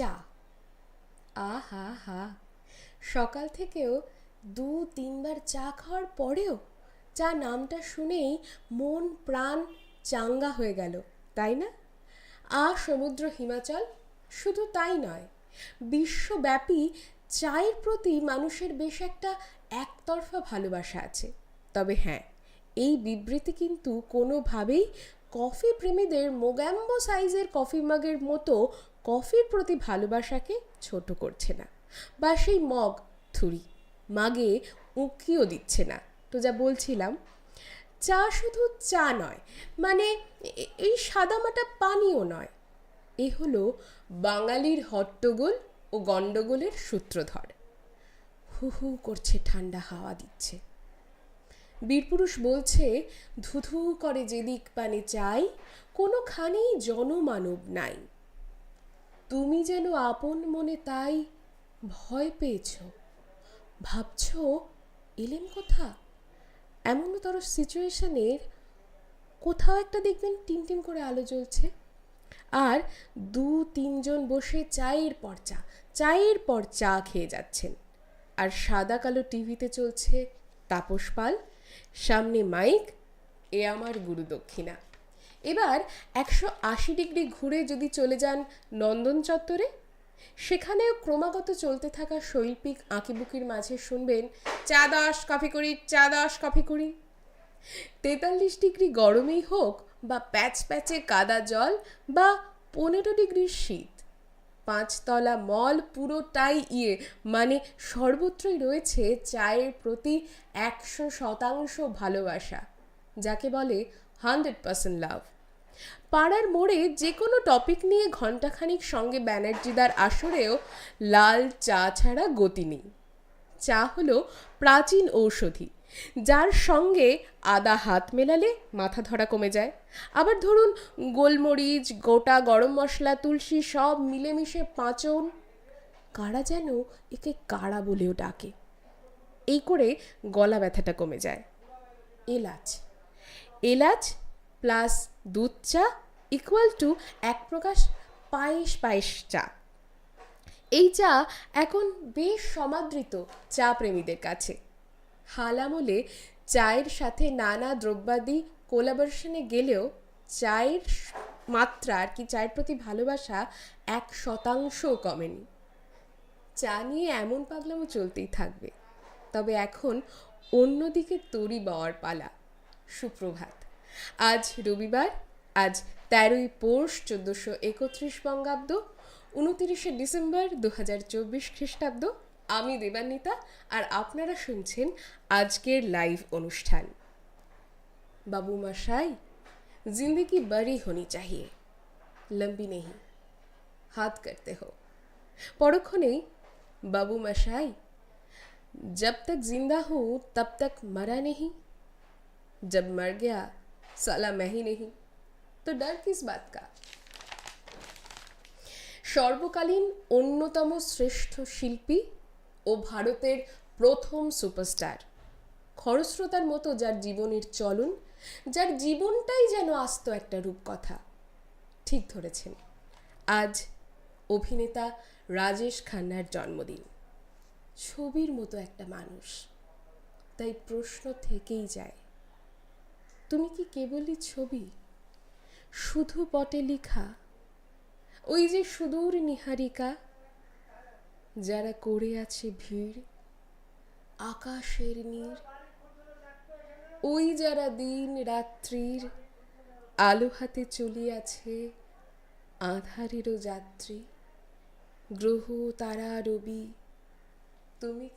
চা আহা হা। সকাল থেকেও দু, তিনবার চা খাওয়ার পরেও চা নামটা শুনেই মন, প্রাণ চাঙ্গা হয়ে গেল, তাই না? আ সমুদ্র হিমাচল শুধু তাই নয়, বিশ্বব্যাপী চায়ের প্রতি মানুষের বেশ একটা একতরফা ভালোবাসা আছে। তবে হ্যাঁ এই বিবৃতি কিন্তু কোনোভাবেই কফি প্রেমীদের মোগ্যাম্বো সাইজের কফি মাগের মতো কফির প্রতি ভালোবাসাকে ছোট করছে না। বা সেই মগ, থুরি, মাগে উঁকিও দিচ্ছে না। তো যা বলছিলাম, চা শুধু চা নয় মানে এই সাদামাটা পানীয় নয়। এ হলো বাঙালির হট্টগোল ও গণ্ডগোলের সূত্রধর। হু হু করছে ঠান্ডা হাওয়া দিচ্ছে। বীরপুরুষ বলছে, ধুধু করে যেদিক পানে চাই, কোনোখানেই জনমানব নাই। তুমি যেন আপন মনে তাই ভয় পেয়েছ। ভাবছ এলেম কোথা? এমনতর সিচুয়েশনের কোথাও একটা দেখবেন টিম টিম করে আলো জ্বলছে। আর দু, তিনজন বসে চায়ের পর চা চায়ের পর চা খেয়ে যাচ্ছেন। আর সাদা কালো টিভিতে চলছে তাপস পাল সামনে মাইক, এ আমার গুরু দক্ষিণা। এবার একশো আশি ডিগ্রি ঘুরে যদি চলে যান নন্দন চত্বরে, সেখানেও ক্রমাগত চলতে থাকা শৈল্পিক আঁকিবুকির মাঝে শুনবেন, চা দশ, কফি করি, চা দশ, কফি করি। তেতাল্লিশ ডিগ্রি গরমেই হোক বা প্যাচ প্যাচে কাদা জল বা পনেরো ডিগ্রির শীত। পাঁচতলা মল পুরোটাই ইয়ে। মানে সর্বত্রই রয়েছে চায়ের প্রতি একশো শতাংশ ভালোবাসা, যাকে বলে হান্ড্রেড পার্সেন্ট লাভ। পাড়ার মোড়ে যে কোনো টপিক নিয়ে ঘণ্টাখানিক সঙ্গে ব্যানার্জিদার আসরেও লাল চা ছাড়া গতি নেই। চা হলো প্রাচীন ঔষধি। যার সঙ্গে আদা হাত মেলালে মাথা ধরা কমে যায়। আবার ধরুন, গোলমরিচ, গোটা গরম মশলা, তুলসী সব মিলেমিশে পাঁচন। কারা যেন একে কারা বলেও ডাকে। এই করে গলা ব্যথাটা কমে যায়। এলাচ। এলাচ প্লাস দুধ চা ইকুয়াল টু এক প্রকাশ পায়েস পায়েস চা। এই চা এখন বেশ সমাদৃত চা প্রেমীদের কাছে। হাল আমলে চায়ের সাথে নানা দ্রব্যাদি কোলাবরেশনে গেলেও চায়ের মাত্রা আর কি চায়ের প্রতি ভালোবাসা এক শতাংশও কমেনি। চা নিয়ে এমন পাগলামো চলতেই থাকবে। তবে এখন অন্যদিকে তরি বাওয়ার পালা। সুপ্রভাত। আজ রবিবার, আজ তেরোই পৌষ চোদ্দোশো একত্রিশ বঙ্গাব্দ উনতিরিশে ডিসেম্বর দু হাজার চব্বিশ খ্রিস্টাব্দ। আমি দেবান্বিতা আর আপনারা শুনছেন আজকের লাইভ অনুষ্ঠান বাবু মশাই जिंदगी बड़ी होनी चाहिए लंबी नहीं हाथ करते हो পরক্ষণেই বাবু মশাই जब तक जिंदा हूँ तब तक मरा नहीं जब मर गया साला मैं ही नहीं तो डर किस बात का সর্বকালীন অন্যতম শ্রেষ্ঠ শিল্পী ও ভারতের প্রথম সুপারস্টার। খরস্রোতার মতো যার জীবনের চলন, যার জীবনটাই যেন আস্ত একটা রূপকথা। ঠিক ধরেছেন। আজ অভিনেতা রাজেশ খান্নার জন্মদিন। ছবির মতো একটা মানুষ। তাই প্রশ্ন থেকেই যায়, তুমি কি কেবলই ছবি? শুধু পটে লিখা। ওই যে সুদূর নিহারিকা যারা করে আছে ভিড়, আকাশের নীর, ওই যারা দিন রাত্রির আলো হাতে চলিয়াছে আধারেরও যাত্রী, গ্রহ, তারা, রবি, তুমি